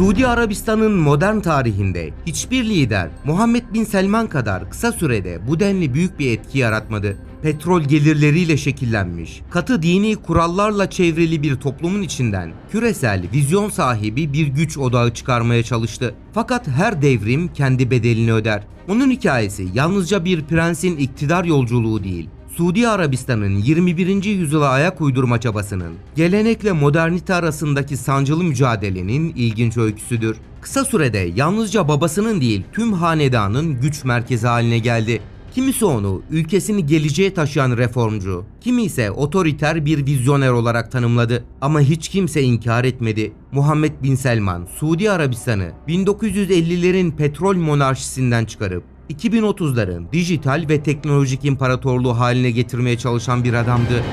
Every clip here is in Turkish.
Suudi Arabistan'ın modern tarihinde hiçbir lider Muhammed Bin Selman kadar kısa sürede bu denli büyük bir etki yaratmadı. Petrol gelirleriyle şekillenmiş, katı dini kurallarla çevrili bir toplumun içinden küresel vizyon sahibi bir güç odağı çıkarmaya çalıştı. Fakat her devrim kendi bedelini öder. Onun hikayesi yalnızca bir prensin iktidar yolculuğu değil, Suudi Arabistan'ın 21. yüzyıla ayak uydurma çabasının, gelenekle modernite arasındaki sancılı mücadelenin ilginç öyküsüdür. Kısa sürede yalnızca babasının değil tüm hanedanın güç merkezi haline geldi. Kimisi onu ülkesini geleceğe taşıyan reformcu, kimi ise otoriter bir vizyoner olarak tanımladı. Ama hiç kimse inkar etmedi. Muhammed Bin Selman, Suudi Arabistan'ı 1950'lerin petrol monarşisinden çıkarıp 2030'ların dijital ve teknolojik imparatorluğu haline getirmeye çalışan bir adamdı.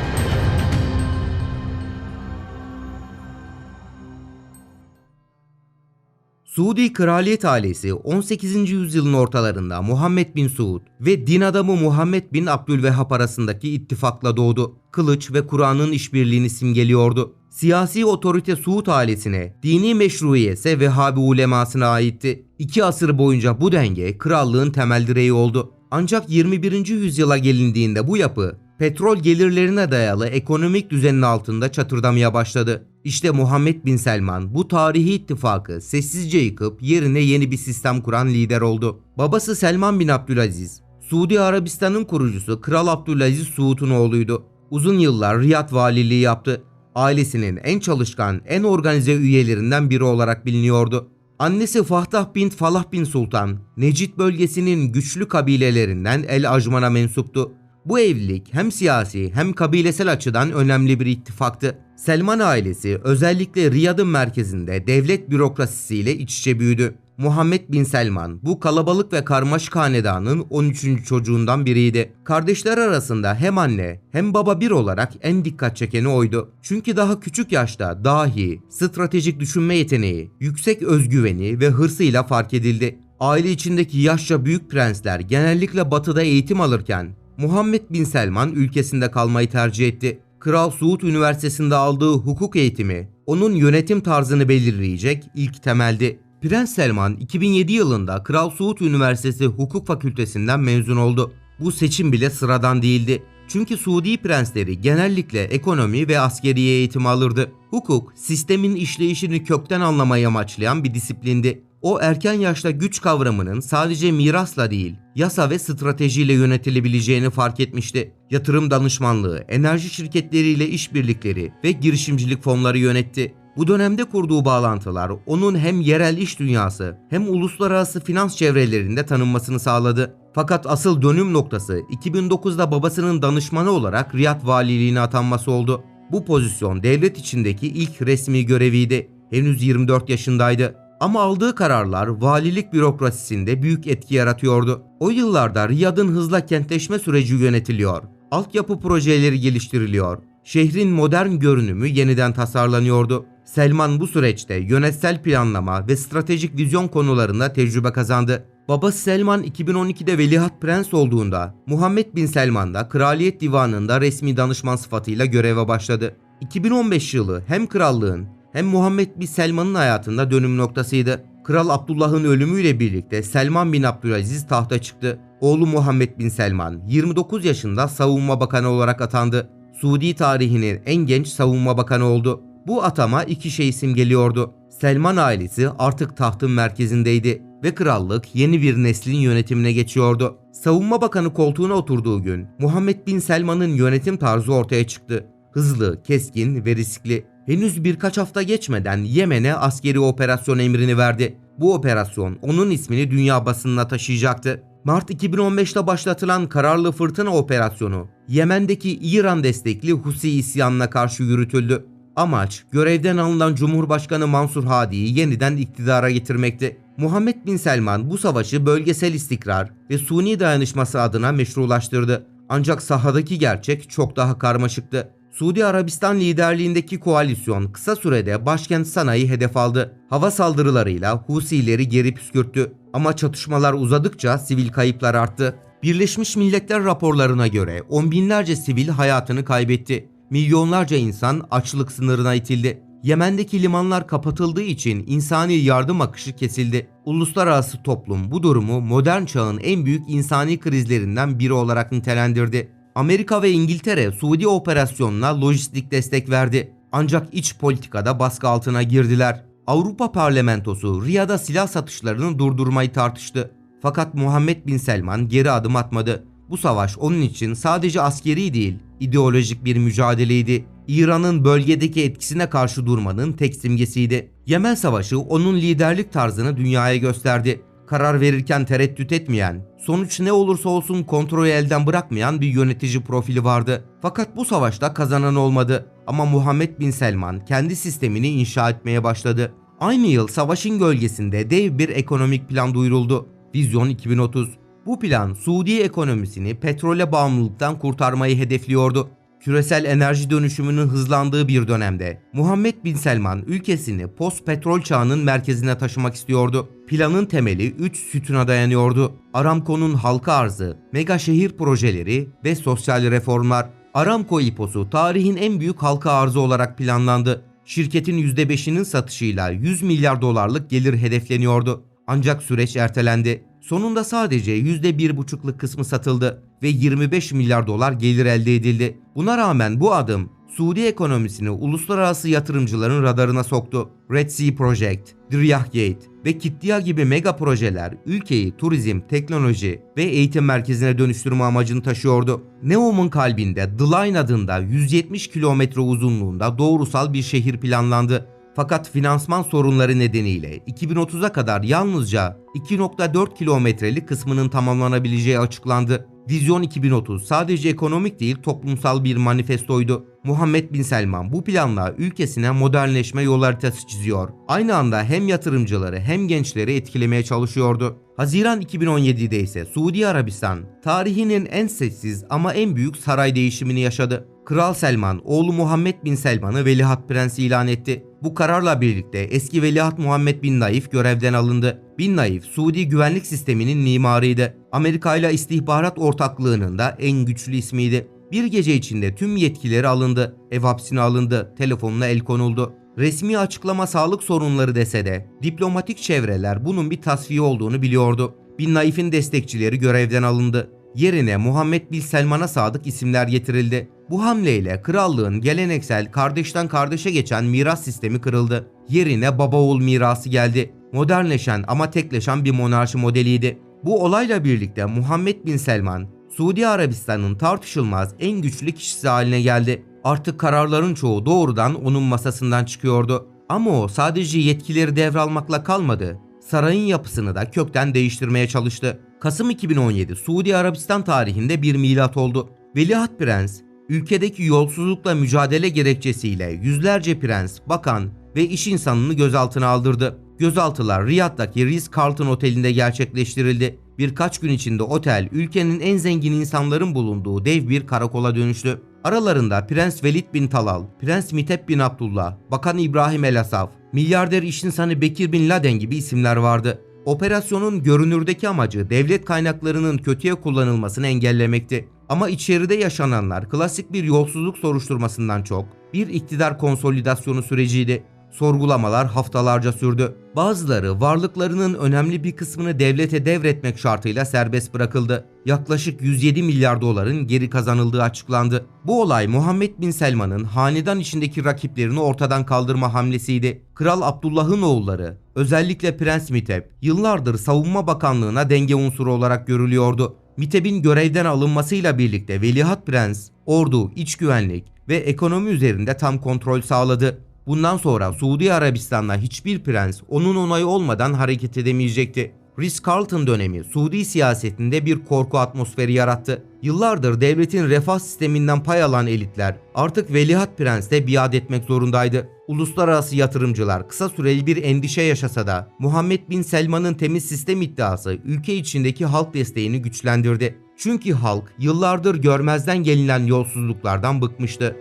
Suudi kraliyet ailesi 18. yüzyılın ortalarında Muhammed bin Suud ve din adamı Muhammed bin Abdülvehhab arasındaki ittifakla doğdu. Kılıç ve Kur'an'ın işbirliğini simgeliyordu. Siyasi otorite Suud ailesine, dini meşruiyet ise Vehhabi ulemasına aitti. İki asır boyunca bu denge krallığın temel direği oldu. Ancak 21. yüzyıla gelindiğinde bu yapı petrol gelirlerine dayalı ekonomik düzenin altında çatırdamaya başladı. İşte Muhammed Bin Selman bu tarihi ittifakı sessizce yıkıp yerine yeni bir sistem kuran lider oldu. Babası Selman Bin Abdülaziz, Suudi Arabistan'ın kurucusu Kral Abdülaziz Suud'un oğluydu. Uzun yıllar Riyad valiliği yaptı. Ailesinin en çalışkan, en organize üyelerinden biri olarak biliniyordu. Annesi Fahtah bint Falah bin Sultan, Necid bölgesinin güçlü kabilelerinden El Ajman'a mensuptu. Bu evlilik hem siyasi hem kabilesel açıdan önemli bir ittifaktı. Selman ailesi özellikle Riyad'ın merkezinde devlet bürokrasisiyle iç içe büyüdü. Muhammed bin Selman bu kalabalık ve karmaşık hanedanın 13. çocuğundan biriydi. Kardeşler arasında hem anne hem baba bir olarak en dikkat çekeni oydu. Çünkü daha küçük yaşta dahi, stratejik düşünme yeteneği, yüksek özgüveni ve hırsıyla fark edildi. Aile içindeki yaşça büyük prensler genellikle batıda eğitim alırken Muhammed bin Selman ülkesinde kalmayı tercih etti. Kral Suud Üniversitesi'nde aldığı hukuk eğitimi onun yönetim tarzını belirleyecek ilk temeldi. Prens Selman 2007 yılında Kral Suud Üniversitesi Hukuk Fakültesinden mezun oldu. Bu seçim bile sıradan değildi. Çünkü Suudi prensleri genellikle ekonomi ve askeri eğitim alırdı. Hukuk, sistemin işleyişini kökten anlamayı amaçlayan bir disiplindi. O erken yaşta güç kavramının sadece mirasla değil, yasa ve stratejiyle yönetilebileceğini fark etmişti. Yatırım danışmanlığı, enerji şirketleriyle işbirlikleri ve girişimcilik fonları yönetti. Bu dönemde kurduğu bağlantılar onun hem yerel iş dünyası hem uluslararası finans çevrelerinde tanınmasını sağladı. Fakat asıl dönüm noktası 2009'da babasının danışmanı olarak Riyad valiliğine atanması oldu. Bu pozisyon devlet içindeki ilk resmi göreviydi. Henüz 24 yaşındaydı. Ama aldığı kararlar valilik bürokrasisinde büyük etki yaratıyordu. O yıllarda Riyad'ın hızla kentleşme süreci yönetiliyor. Altyapı projeleri geliştiriliyor. Şehrin modern görünümü yeniden tasarlanıyordu. Selman bu süreçte yönetsel planlama ve stratejik vizyon konularında tecrübe kazandı. Babası Selman 2012'de veliaht prens olduğunda Muhammed bin Selman da kraliyet divanında resmi danışman sıfatıyla göreve başladı. 2015 yılı hem krallığın hem Muhammed bin Selman'ın hayatında dönüm noktasıydı. Kral Abdullah'ın ölümüyle birlikte Selman bin Abdülaziz tahta çıktı. Oğlu Muhammed bin Selman 29 yaşında savunma bakanı olarak atandı. Suudi tarihinin en genç savunma bakanı oldu. Bu atama iki şey simgeliyordu. Selman ailesi artık tahtın merkezindeydi ve krallık yeni bir neslin yönetimine geçiyordu. Savunma Bakanı koltuğuna oturduğu gün Muhammed bin Selman'ın yönetim tarzı ortaya çıktı. Hızlı, keskin ve riskli. Henüz birkaç hafta geçmeden Yemen'e askeri operasyon emrini verdi. Bu operasyon onun ismini dünya basınına taşıyacaktı. Mart 2015'te başlatılan Kararlı Fırtına operasyonu Yemen'deki İran destekli Husi isyanına karşı yürütüldü. Amaç görevden alınan Cumhurbaşkanı Mansur Hadi'yi yeniden iktidara getirmekti. Muhammed bin Selman bu savaşı bölgesel istikrar ve suni dayanışması adına meşrulaştırdı. Ancak sahadaki gerçek çok daha karmaşıktı. Suudi Arabistan liderliğindeki koalisyon kısa sürede başkent Sana'yı hedef aldı. Hava saldırılarıyla Husileri geri püskürttü. Ama çatışmalar uzadıkça sivil kayıplar arttı. Birleşmiş Milletler raporlarına göre on binlerce sivil hayatını kaybetti. Milyonlarca insan açlık sınırına itildi. Yemen'deki limanlar kapatıldığı için insani yardım akışı kesildi. Uluslararası toplum bu durumu modern çağın en büyük insani krizlerinden biri olarak nitelendirdi. Amerika ve İngiltere Suudi operasyonuna lojistik destek verdi. Ancak iç politikada baskı altına girdiler. Avrupa Parlamentosu Riyad'a silah satışlarını durdurmayı tartıştı. Fakat Muhammed Bin Selman geri adım atmadı. Bu savaş onun için sadece askeri değil, ideolojik bir mücadeleydi. İran'ın bölgedeki etkisine karşı durmanın tek simgesiydi. Yemen Savaşı onun liderlik tarzını dünyaya gösterdi. Karar verirken tereddüt etmeyen, sonuç ne olursa olsun kontrolü elden bırakmayan bir yönetici profili vardı. Fakat bu savaşta kazanan olmadı. Ama Muhammed Bin Selman kendi sistemini inşa etmeye başladı. Aynı yıl savaşın gölgesinde dev bir ekonomik plan duyuruldu. Vizyon 2030. Bu plan Suudi ekonomisini petrole bağımlılıktan kurtarmayı hedefliyordu. Küresel enerji dönüşümünün hızlandığı bir dönemde Muhammed Bin Selman ülkesini post petrol çağının merkezine taşımak istiyordu. Planın temeli 3 sütuna dayanıyordu. Aramco'nun halka arzı, mega şehir projeleri ve sosyal reformlar. Aramco İPO'su tarihin en büyük halka arzı olarak planlandı. Şirketin %5'inin satışıyla 100 milyar dolarlık gelir hedefleniyordu. Ancak süreç ertelendi. Sonunda sadece %1,5'lık kısmı satıldı ve 25 milyar dolar gelir elde edildi. Buna rağmen bu adım Suudi ekonomisini uluslararası yatırımcıların radarına soktu. Red Sea Project, Diriyah Gate ve Kittia gibi mega projeler ülkeyi turizm, teknoloji ve eğitim merkezine dönüştürme amacını taşıyordu. Neom'un kalbinde The Line adında 170 kilometre uzunluğunda doğrusal bir şehir planlandı. Fakat finansman sorunları nedeniyle 2030'a kadar yalnızca 2.4 kilometrelik kısmının tamamlanabileceği açıklandı. Vizyon 2030 sadece ekonomik değil toplumsal bir manifestoydu. Muhammed Bin Selman bu planla ülkesine modernleşme yol haritası çiziyor. Aynı anda hem yatırımcıları hem gençleri etkilemeye çalışıyordu. Haziran 2017'de ise Suudi Arabistan tarihinin en sessiz ama en büyük saray değişimini yaşadı. Kral Selman oğlu Muhammed Bin Selman'ı Veliaht Prensi ilan etti. Bu kararla birlikte eski Veliaht Muhammed Bin Naif görevden alındı. Bin Naif, Suudi güvenlik sisteminin mimarıydı. Amerika ile istihbarat ortaklığının da en güçlü ismiydi. Bir gece içinde tüm yetkileri alındı, ev hapsine alındı, telefonuna el konuldu. Resmi açıklama sağlık sorunları dese de diplomatik çevreler bunun bir tasfiye olduğunu biliyordu. Bin Naif'in destekçileri görevden alındı. Yerine Muhammed Bin Selman'a sadık isimler getirildi. Bu hamleyle krallığın geleneksel kardeşten kardeşe geçen miras sistemi kırıldı. Yerine baba oğul mirası geldi. Modernleşen ama tekleşen bir monarşi modeliydi. Bu olayla birlikte Muhammed Bin Selman, Suudi Arabistan'ın tartışılmaz en güçlü kişisi haline geldi. Artık kararların çoğu doğrudan onun masasından çıkıyordu. Ama o sadece yetkileri devralmakla kalmadı. Sarayın yapısını da kökten değiştirmeye çalıştı. Kasım 2017 Suudi Arabistan tarihinde bir milat oldu. Veliaht Prens, ülkedeki yolsuzlukla mücadele gerekçesiyle yüzlerce prens, bakan ve iş insanını gözaltına aldırdı. Gözaltılar Riyad'daki Ritz-Carlton Oteli'nde gerçekleştirildi. Birkaç gün içinde otel ülkenin en zengin insanların bulunduğu dev bir karakola dönüştü. Aralarında Prens Velid bin Talal, Prens Mitep bin Abdullah, Bakan İbrahim El Asaf, milyarder iş insanı Bekir bin Laden gibi isimler vardı. Operasyonun görünürdeki amacı devlet kaynaklarının kötüye kullanılmasını engellemekti. Ama içeride yaşananlar klasik bir yolsuzluk soruşturmasından çok bir iktidar konsolidasyonu süreciydi. Sorgulamalar haftalarca sürdü. Bazıları varlıklarının önemli bir kısmını devlete devretmek şartıyla serbest bırakıldı. Yaklaşık 107 milyar doların geri kazanıldığı açıklandı. Bu olay Muhammed Bin Selman'ın hanedan içindeki rakiplerini ortadan kaldırma hamlesiydi. Kral Abdullah'ın oğulları, özellikle Prens Mitep, yıllardır Savunma Bakanlığı'na denge unsuru olarak görülüyordu. Miteb'in görevden alınmasıyla birlikte Veliaht Prens, ordu, iç güvenlik ve ekonomi üzerinde tam kontrol sağladı. Bundan sonra Suudi Arabistan'la hiçbir prens onun onayı olmadan hareket edemeyecekti. Ritz-Carlton dönemi Suudi siyasetinde bir korku atmosferi yarattı. Yıllardır devletin refah sisteminden pay alan elitler artık Veliaht Prens'te biat etmek zorundaydı. Uluslararası yatırımcılar kısa süreli bir endişe yaşasa da Muhammed Bin Selman'ın temiz sistem iddiası ülke içindeki halk desteğini güçlendirdi. Çünkü halk yıllardır görmezden gelinen yolsuzluklardan bıkmıştı.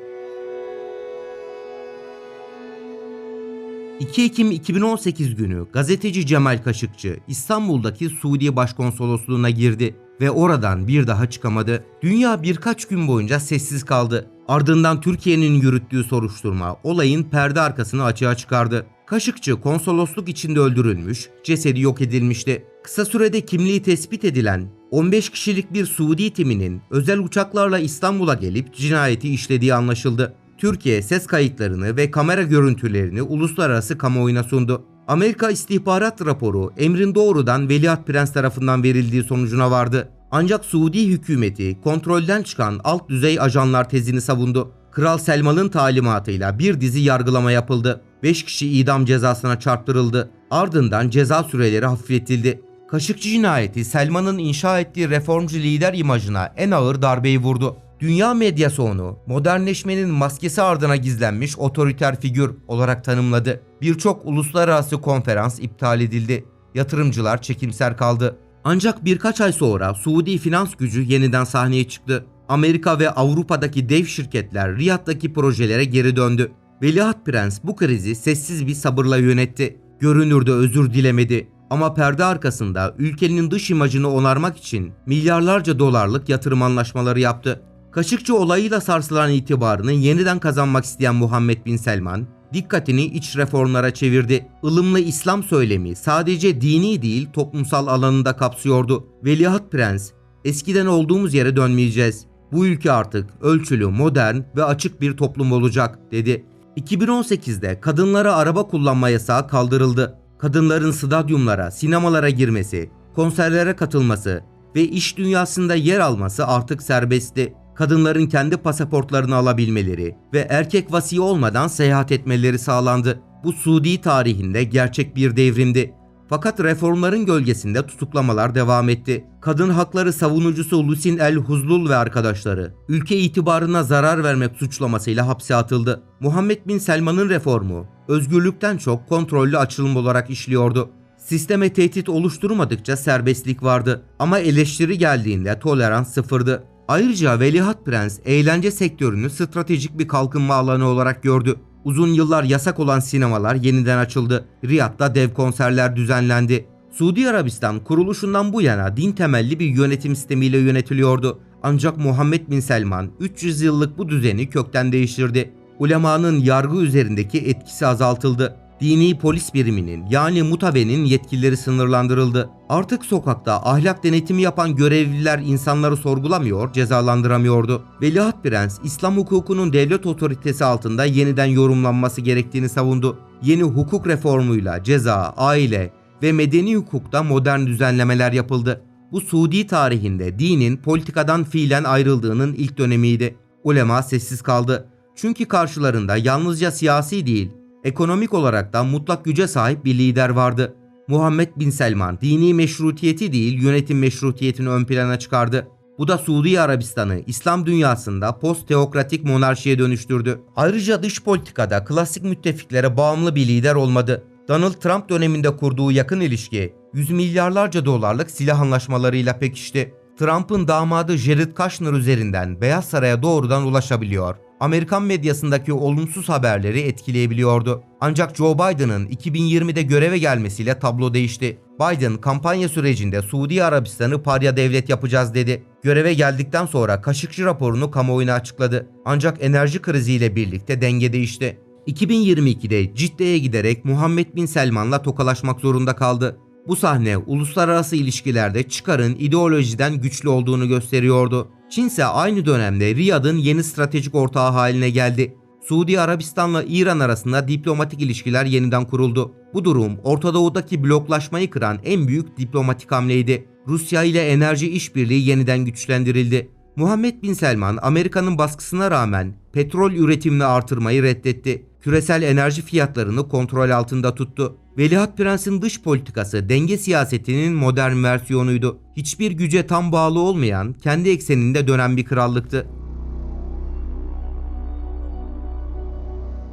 2 Ekim 2018 günü gazeteci Cemal Kaşıkçı İstanbul'daki Suudi Başkonsolosluğu'na girdi ve oradan bir daha çıkamadı. Dünya birkaç gün boyunca sessiz kaldı. Ardından Türkiye'nin yürüttüğü soruşturma olayın perde arkasını açığa çıkardı. Kaşıkçı konsolosluk içinde öldürülmüş, cesedi yok edilmişti. Kısa sürede kimliği tespit edilen 15 kişilik bir Suudi timinin özel uçaklarla İstanbul'a gelip cinayeti işlediği anlaşıldı. Türkiye ses kayıtlarını ve kamera görüntülerini uluslararası kamuoyuna sundu. Amerika istihbarat raporu emrin doğrudan Veliaht Prens tarafından verildiği sonucuna vardı. Ancak Suudi hükümeti kontrolden çıkan alt düzey ajanlar tezini savundu. Kral Selman'ın talimatıyla bir dizi yargılama yapıldı. 5 kişi idam cezasına çarptırıldı. Ardından ceza süreleri hafifletildi. Kaşıkçı cinayeti Selman'ın inşa ettiği reformcu lider imajına en ağır darbeyi vurdu. Dünya medyası onu modernleşmenin maskesi ardına gizlenmiş otoriter figür olarak tanımladı. Birçok uluslararası konferans iptal edildi. Yatırımcılar çekimser kaldı. Ancak birkaç ay sonra Suudi finans gücü yeniden sahneye çıktı. Amerika ve Avrupa'daki dev şirketler Riyad'daki projelere geri döndü. Veliaht Prens bu krizi sessiz bir sabırla yönetti. Görünürde özür dilemedi. Ama perde arkasında ülkenin dış imajını onarmak için milyarlarca dolarlık yatırım anlaşmaları yaptı. Kaşıkçı olayıyla sarsılan itibarını yeniden kazanmak isteyen Muhammed Bin Selman, dikkatini iç reformlara çevirdi. Ilımlı İslam söylemi sadece dini değil toplumsal alanında kapsıyordu. Veliaht Prens, eskiden olduğumuz yere dönmeyeceğiz. Bu ülke artık ölçülü, modern ve açık bir toplum olacak dedi. 2018'de kadınlara araba kullanma yasağı kaldırıldı. Kadınların stadyumlara, sinemalara girmesi, konserlere katılması ve iş dünyasında yer alması artık serbestti. Kadınların kendi pasaportlarını alabilmeleri ve erkek vasi olmadan seyahat etmeleri sağlandı. Bu Suudi tarihinde gerçek bir devrimdi. Fakat reformların gölgesinde tutuklamalar devam etti. Kadın hakları savunucusu Lusin El Huzlul ve arkadaşları ülke itibarına zarar vermek suçlamasıyla hapse atıldı. Muhammed Bin Selman'ın reformu özgürlükten çok kontrollü açılım olarak işliyordu. Sisteme tehdit oluşturmadıkça serbestlik vardı ama eleştiri geldiğinde tolerans sıfırdı. Ayrıca Veliaht Prens eğlence sektörünü stratejik bir kalkınma alanı olarak gördü. Uzun yıllar yasak olan sinemalar yeniden açıldı. Riyad'da dev konserler düzenlendi. Suudi Arabistan kuruluşundan bu yana din temelli bir yönetim sistemiyle yönetiliyordu. Ancak Muhammed Bin Selman 300 yıllık bu düzeni kökten değiştirdi. Ulemanın yargı üzerindeki etkisi azaltıldı. Dini polis biriminin yani mutabenin yetkileri sınırlandırıldı. Artık sokakta ahlak denetimi yapan görevliler insanları sorgulamıyor, cezalandıramıyordu. Veliaht Prens, İslam hukukunun devlet otoritesi altında yeniden yorumlanması gerektiğini savundu. Yeni hukuk reformuyla ceza, aile ve medeni hukukta modern düzenlemeler yapıldı. Bu Suudi tarihinde dinin politikadan fiilen ayrıldığının ilk dönemiydi. Ulema sessiz kaldı. Çünkü karşılarında yalnızca siyasi değil, ekonomik olarak da mutlak güce sahip bir lider vardı. Muhammed Bin Selman dini meşrutiyeti değil yönetim meşrutiyetini ön plana çıkardı. Bu da Suudi Arabistan'ı İslam dünyasında post-teokratik monarşiye dönüştürdü. Ayrıca dış politikada klasik müttefiklere bağımlı bir lider olmadı. Donald Trump döneminde kurduğu yakın ilişki yüz milyarlarca dolarlık silah anlaşmalarıyla pekişti. Trump'ın damadı Jared Kushner üzerinden Beyaz Saray'a doğrudan ulaşabiliyor. Amerikan medyasındaki olumsuz haberleri etkileyebiliyordu. Ancak Joe Biden'ın 2020'de göreve gelmesiyle tablo değişti. Biden kampanya sürecinde Suudi Arabistan'ı parya devlet yapacağız dedi. Göreve geldikten sonra Kaşıkçı raporunu kamuoyuna açıkladı. Ancak enerji kriziyle birlikte denge değişti. 2022'de Cidde'ye giderek Muhammed Bin Selman'la tokalaşmak zorunda kaldı. Bu sahne uluslararası ilişkilerde çıkarın ideolojiden güçlü olduğunu gösteriyordu. Çin ise aynı dönemde Riyad'ın yeni stratejik ortağı haline geldi. Suudi Arabistan'la İran arasında diplomatik ilişkiler yeniden kuruldu. Bu durum Orta Doğu'daki bloklaşmayı kıran en büyük diplomatik hamleydi. Rusya ile enerji işbirliği yeniden güçlendirildi. Muhammed Bin Selman Amerika'nın baskısına rağmen petrol üretimini artırmayı reddetti. Küresel enerji fiyatlarını kontrol altında tuttu. Veliaht Prens'in dış politikası denge siyasetinin modern versiyonuydu. Hiçbir güce tam bağlı olmayan, kendi ekseninde dönen bir krallıktı.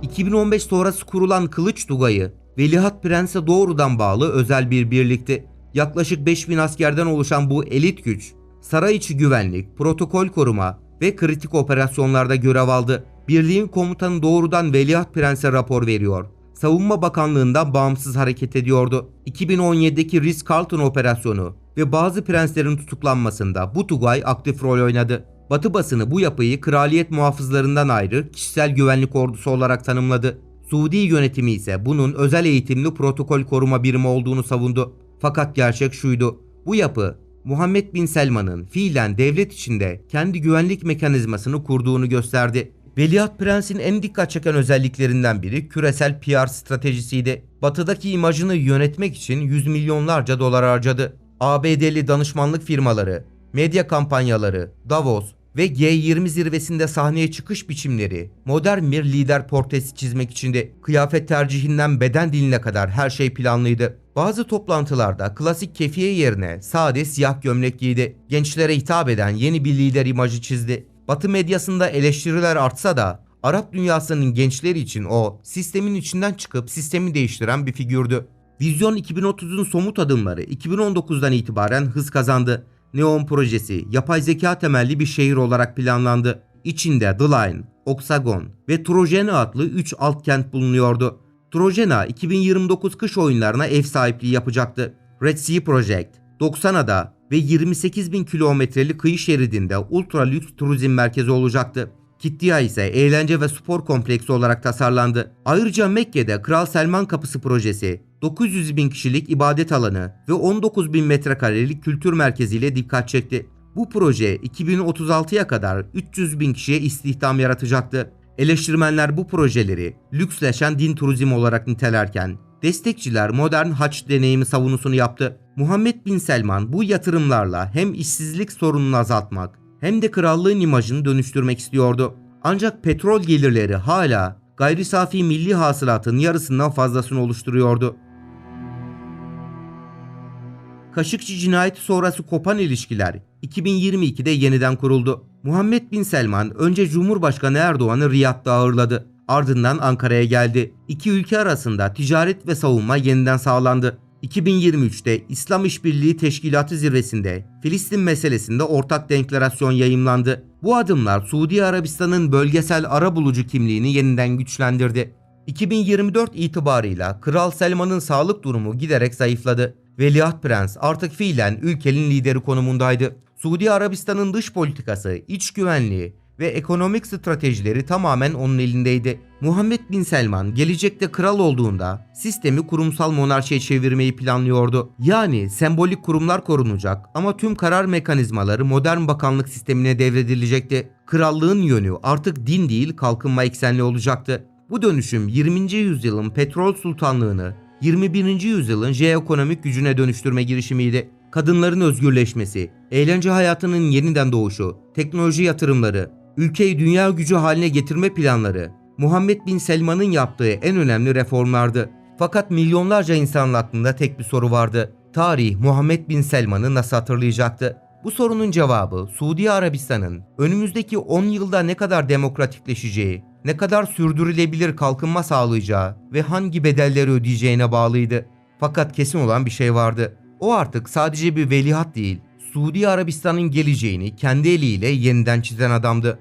2015 sonrası kurulan Kılıç Tugayı, Veliaht Prens'e doğrudan bağlı özel bir birlikti. Yaklaşık 5000 askerden oluşan bu elit güç, saray içi güvenlik, protokol koruma ve kritik operasyonlarda görev aldı. Birliğin komutanı doğrudan Veliaht Prens'e rapor veriyor. Savunma Bakanlığı'ndan bağımsız hareket ediyordu. 2017'deki Ritz-Carlton operasyonu ve bazı prenslerin tutuklanmasında bu Tugay aktif rol oynadı. Batı basını bu yapıyı kraliyet muhafızlarından ayrı kişisel güvenlik ordusu olarak tanımladı. Suudi yönetimi ise bunun özel eğitimli protokol koruma birimi olduğunu savundu. Fakat gerçek şuydu. Bu yapı Muhammed Bin Selman'ın fiilen devlet içinde kendi güvenlik mekanizmasını kurduğunu gösterdi. Veliaht Prens'in en dikkat çeken özelliklerinden biri küresel PR stratejisiydi. Batıdaki imajını yönetmek için yüz milyonlarca dolar harcadı. ABD'li danışmanlık firmaları, medya kampanyaları, Davos ve G20 zirvesinde sahneye çıkış biçimleri modern bir lider portresi çizmek içindi. Kıyafet tercihinden beden diline kadar her şey planlıydı. Bazı toplantılarda klasik kefiye yerine sade siyah gömlek giydi. Gençlere hitap eden yeni bir lider imajı çizdi. Batı medyasında eleştiriler artsa da Arap dünyasının gençleri için o sistemin içinden çıkıp sistemi değiştiren bir figürdü. Vizyon 2030'un somut adımları 2019'dan itibaren hız kazandı. Neon projesi yapay zeka temelli bir şehir olarak planlandı. İçinde The Line, Oxagon ve Trojena adlı 3 alt kent bulunuyordu. Trojena 2029 kış oyunlarına ev sahipliği yapacaktı. Red Sea Project, 90 ada ve 28 bin kilometrelik kıyı şeridinde ultra lüks turizm merkezi olacaktı. Kittia ise eğlence ve spor kompleksi olarak tasarlandı. Ayrıca Mekke'de Kral Selman Kapısı projesi 900 bin kişilik ibadet alanı ve 19 bin metrekarelik kültür merkeziyle dikkat çekti. Bu proje 2036'ya kadar 300 bin kişiye istihdam yaratacaktı. Eleştirmenler bu projeleri lüksleşen din turizmi olarak nitelerken destekçiler modern haç deneyimi savunusunu yaptı. Muhammed Bin Selman bu yatırımlarla hem işsizlik sorununu azaltmak hem de krallığın imajını dönüştürmek istiyordu. Ancak petrol gelirleri hala gayri safi milli hasılatın yarısından fazlasını oluşturuyordu. Kaşıkçı cinayeti sonrası kopan ilişkiler 2022'de yeniden kuruldu. Muhammed Bin Selman önce Cumhurbaşkanı Erdoğan'ı Riyad'da ağırladı. Ardından Ankara'ya geldi. İki ülke arasında ticaret ve savunma yeniden sağlandı. 2023'te İslam İşbirliği Teşkilatı zirvesinde Filistin meselesinde ortak deklarasyon yayımlandı. Bu adımlar Suudi Arabistan'ın bölgesel ara bulucu kimliğini yeniden güçlendirdi. 2024 itibarıyla Kral Selman'ın sağlık durumu giderek zayıfladı. Veliaht Prens artık fiilen ülkenin lideri konumundaydı. Suudi Arabistan'ın dış politikası, iç güvenliği ve ekonomik stratejileri tamamen onun elindeydi. Muhammed Bin Selman gelecekte kral olduğunda sistemi kurumsal monarşiye çevirmeyi planlıyordu. Yani sembolik kurumlar korunacak ama tüm karar mekanizmaları modern bakanlık sistemine devredilecekti. Krallığın yönü artık din değil kalkınma eksenli olacaktı. Bu dönüşüm 20. yüzyılın petrol sultanlığını 21. yüzyılın jeoekonomik gücüne dönüştürme girişimiydi. Kadınların özgürleşmesi, eğlence hayatının yeniden doğuşu, teknoloji yatırımları, ülkeyi dünya gücü haline getirme planları Muhammed Bin Selman'ın yaptığı en önemli reformlardı. Fakat milyonlarca insanın aklında tek bir soru vardı. Tarih Muhammed Bin Selman'ı nasıl hatırlayacaktı? Bu sorunun cevabı Suudi Arabistan'ın önümüzdeki 10 yılda ne kadar demokratikleşeceği, ne kadar sürdürülebilir kalkınma sağlayacağı ve hangi bedelleri ödeyeceğine bağlıydı. Fakat kesin olan bir şey vardı. O artık sadece bir veliaht değil, Suudi Arabistan'ın geleceğini kendi eliyle yeniden çizen adamdı.